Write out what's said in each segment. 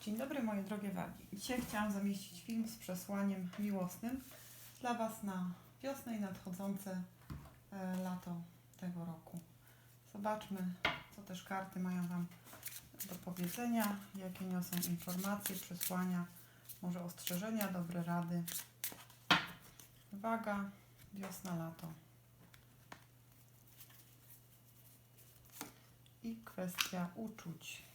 Dzień dobry moje drogie wagi. Dzisiaj chciałam zamieścić film z przesłaniem miłosnym dla Was na wiosnę i nadchodzące e, lato tego roku. Zobaczmy, co też karty mają Wam do powiedzenia, jakie niosą informacje, przesłania, może ostrzeżenia, dobre rady. Waga, wiosna, lato. I kwestia uczuć.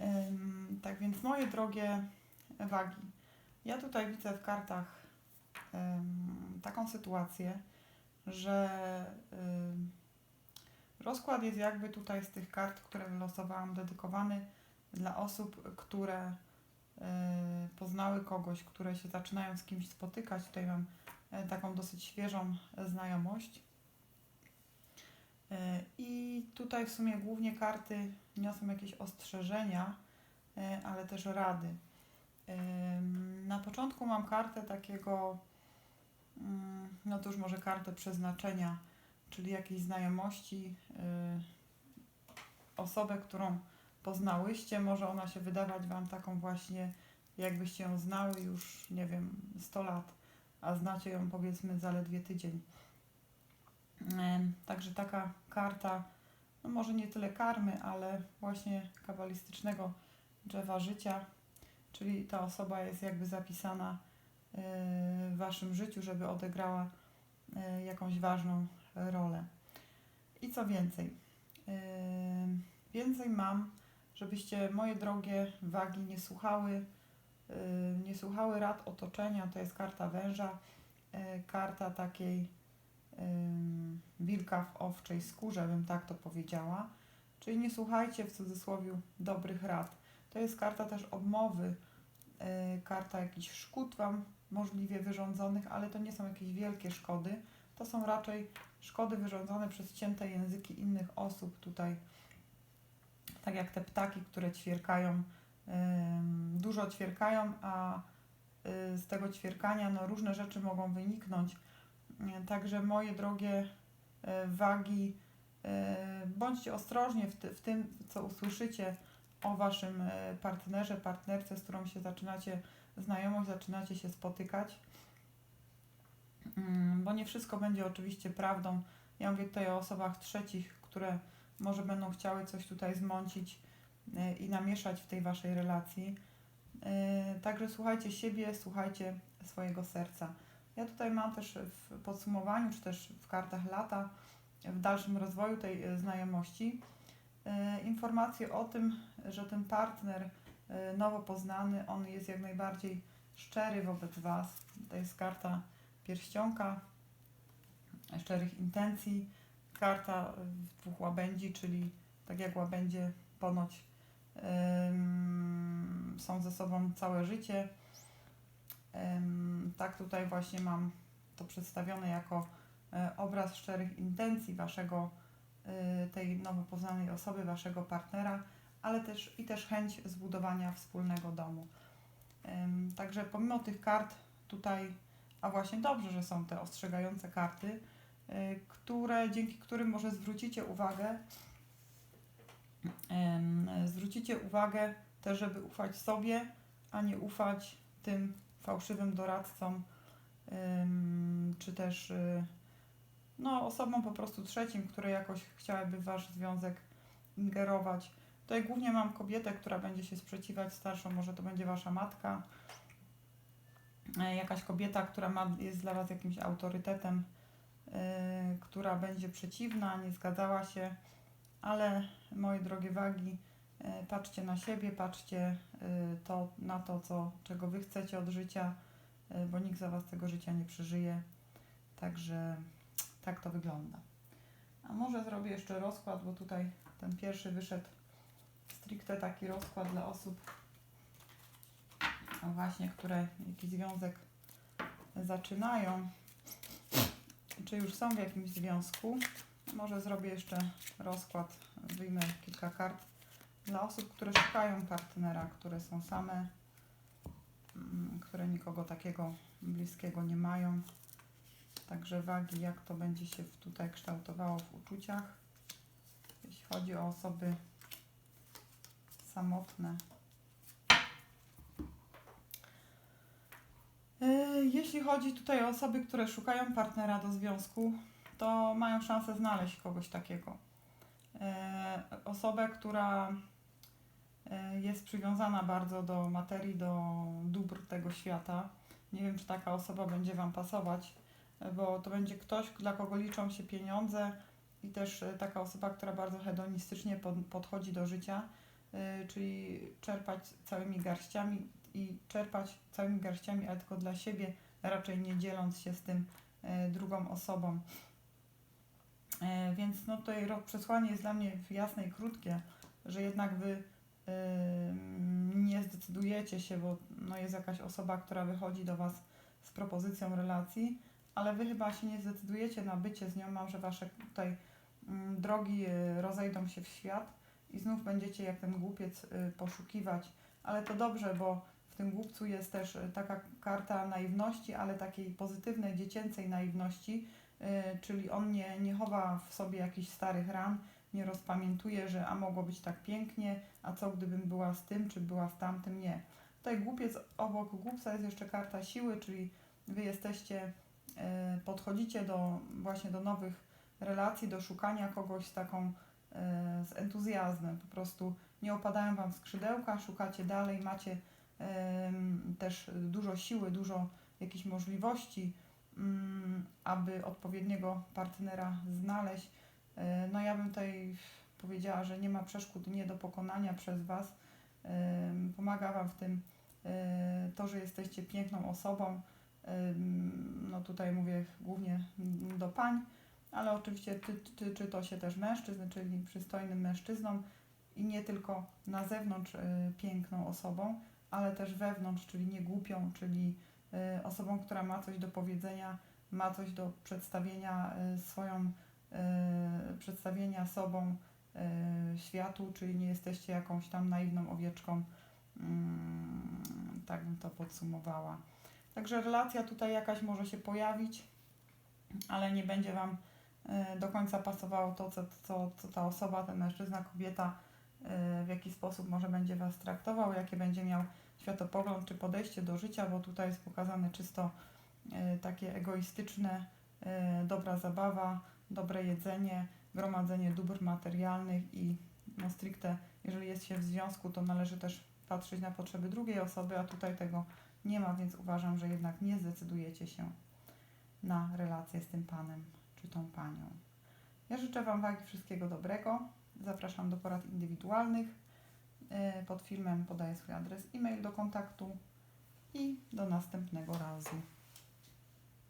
Ym, Tak więc moje drogie wagi, ja tutaj widzę w kartach taką sytuację, że rozkład jest jakby tutaj z tych kart, które wylosowałam, dedykowany dla osób, które y, poznały kogoś, które się zaczynają z kimś spotykać. Tutaj mam e, taką dosyć świeżą znajomość. Y, I tutaj w sumie głównie karty niosą jakieś ostrzeżenia, e, ale też rady. Na początku mam kartę takiego, mm, no to już może kartę przeznaczenia, czyli jakiejś znajomości, y, osobę, którą poznałyście, może ona się wydawać Wam taką właśnie, jakbyście ją znały już, nie wiem, 100 lat, a znacie ją powiedzmy zaledwie tydzień. Także taka karta, no może nie tyle karmy, ale właśnie kabalistycznego drzewa życia, czyli ta osoba jest jakby zapisana y, w Waszym życiu, żeby odegrała y, jakąś ważną rolę. I co więcej? Yy, Więcej mam, żebyście moje drogie wagi nie słuchały, nie słuchały rad otoczenia. To jest karta węża, karta takiej wilka w owczej skórze, bym tak to powiedziała. Czyli nie słuchajcie w cudzysłowie dobrych rad. To jest karta też obmowy, yy, karta jakichś szkód Wam możliwie wyrządzonych, ale to nie są jakieś wielkie szkody. To są raczej szkody wyrządzone przez cięte języki innych osób tutaj. Tak jak te ptaki, które ćwierkają, dużo ćwierkają, a y, z tego ćwierkania no, różne rzeczy mogą wyniknąć. Także moje drogie y, wagi, y, bądźcie ostrożnie w, w tym, co usłyszycie o waszym y, partnerze, partnerce, z którą się zaczynacie znajomość, zaczynacie się spotykać. Mm, Bo nie wszystko będzie oczywiście prawdą. Ja mówię tutaj o osobach trzecich, które może będą chciały coś tutaj zmącić y, i namieszać w tej waszej relacji. Y, Także słuchajcie siebie, słuchajcie swojego serca. Ja tutaj mam też w podsumowaniu, czy też w kartach lata, w dalszym rozwoju tej znajomości, informacje o tym, że ten partner y, nowo poznany, on jest jak najbardziej szczery wobec Was. To jest karta pierścionka, szczerych intencji, karta w dwóch łabędzi, czyli tak jak łabędzie ponoć są ze sobą całe życie. Tak tutaj właśnie mam to przedstawione jako e, obraz szczerych intencji waszego, tej nowo poznanej osoby, waszego partnera, ale też i też chęć zbudowania wspólnego domu. Także pomimo tych kart tutaj, a właśnie dobrze, że są te ostrzegające karty, y, które, dzięki którym może zwrócicie uwagę, zwrócicie uwagę też, żeby ufać sobie, a nie ufać tym fałszywym doradcom, czy też y, no, osobom po prostu trzecim, które jakoś chciałyby w wasz związek ingerować. Tutaj głównie mam kobietę, która będzie się sprzeciwiać starszą, może to będzie wasza matka, e, jakaś kobieta, która ma, jest dla was jakimś autorytetem, y, która będzie przeciwna, nie zgadzała się, ale moje drogie wagi, y, patrzcie na siebie, patrzcie y, to, na to, co, czego wy chcecie od życia, y, bo nikt za was tego życia nie przeżyje. Także tak to wygląda. A może zrobię jeszcze rozkład, bo tutaj ten pierwszy wyszedł stricte taki rozkład dla osób właśnie, które jakiś związek zaczynają. czy już są w jakimś związku. Może zrobię jeszcze rozkład, wyjmę kilka kart dla osób, które szukają partnera, które są same, mm, które nikogo takiego bliskiego nie mają. Także wagi, jak to będzie się tutaj kształtowało w uczuciach, jeśli chodzi o osoby samotne. Yy, Jeśli chodzi tutaj o osoby, które szukają partnera do związku, to mają szansę znaleźć kogoś takiego. Yy, Osobę, która yy, jest przywiązana bardzo do materii, do dóbr tego świata. Nie wiem, czy taka osoba będzie Wam pasować, bo to będzie ktoś, dla kogo liczą się pieniądze i też yy, taka osoba, która bardzo hedonistycznie pod, podchodzi do życia, yy, czyli czerpać całymi garściami i czerpać całymi garściami, ale tylko dla siebie, raczej nie dzieląc się z tym e, drugą osobą. E, Więc no tutaj przesłanie jest dla mnie jasne i krótkie, że jednak wy e, nie zdecydujecie się, bo no jest jakaś osoba, która wychodzi do was z propozycją relacji, ale wy chyba się nie zdecydujecie na bycie z nią, mam, że wasze tutaj mm, drogi e, rozejdą się w świat i znów będziecie jak ten głupiec e, poszukiwać, ale to dobrze, bo w tym głupcu jest też e, taka karta naiwności, ale takiej pozytywnej, dziecięcej naiwności, czyli on nie, nie chowa w sobie jakichś starych ran, nie rozpamiętuje, że a mogło być tak pięknie, a co gdybym była z tym, czy była z tamtym, nie. Tutaj głupiec, obok głupca jest jeszcze karta siły, czyli wy jesteście, podchodzicie do właśnie do nowych relacji, do szukania kogoś z taką, e, z entuzjazmem, po prostu nie opadają wam skrzydełka, szukacie dalej, macie też dużo siły, dużo jakichś możliwości, aby odpowiedniego partnera znaleźć. E, No ja bym tutaj powiedziała, że nie ma przeszkód nie do pokonania przez Was. Pomaga Wam w tym to, że jesteście piękną osobą. No tutaj mówię głównie do pań, ale oczywiście ty- tyczy to się też mężczyzn, czyli przystojnym mężczyznom i nie tylko na zewnątrz e, piękną osobą, ale też wewnątrz, czyli nie głupią, czyli y, osobą, która ma coś do powiedzenia, ma coś do przedstawienia y, swoją, y, przedstawienia sobą y, światu, czyli nie jesteście jakąś tam naiwną owieczką. Mm, tak bym to podsumowała. Także relacja tutaj jakaś może się pojawić, ale nie będzie Wam y, do końca pasowało to, co, co, co ta osoba, ten mężczyzna, kobieta, y, w jaki sposób może będzie Was traktował, jakie będzie miał światopogląd czy podejście do życia, bo tutaj jest pokazane czysto y, takie egoistyczne, dobra zabawa, dobre jedzenie, gromadzenie dóbr materialnych i no stricte, jeżeli jest się w związku, to należy też patrzeć na potrzeby drugiej osoby, a tutaj tego nie ma, więc uważam, że jednak nie zdecydujecie się na relację z tym panem czy tą panią. Ja życzę Wam wagi wszystkiego dobrego. Zapraszam do porad indywidualnych. E, Pod filmem podaję swój adres e-mail do kontaktu i do następnego razu.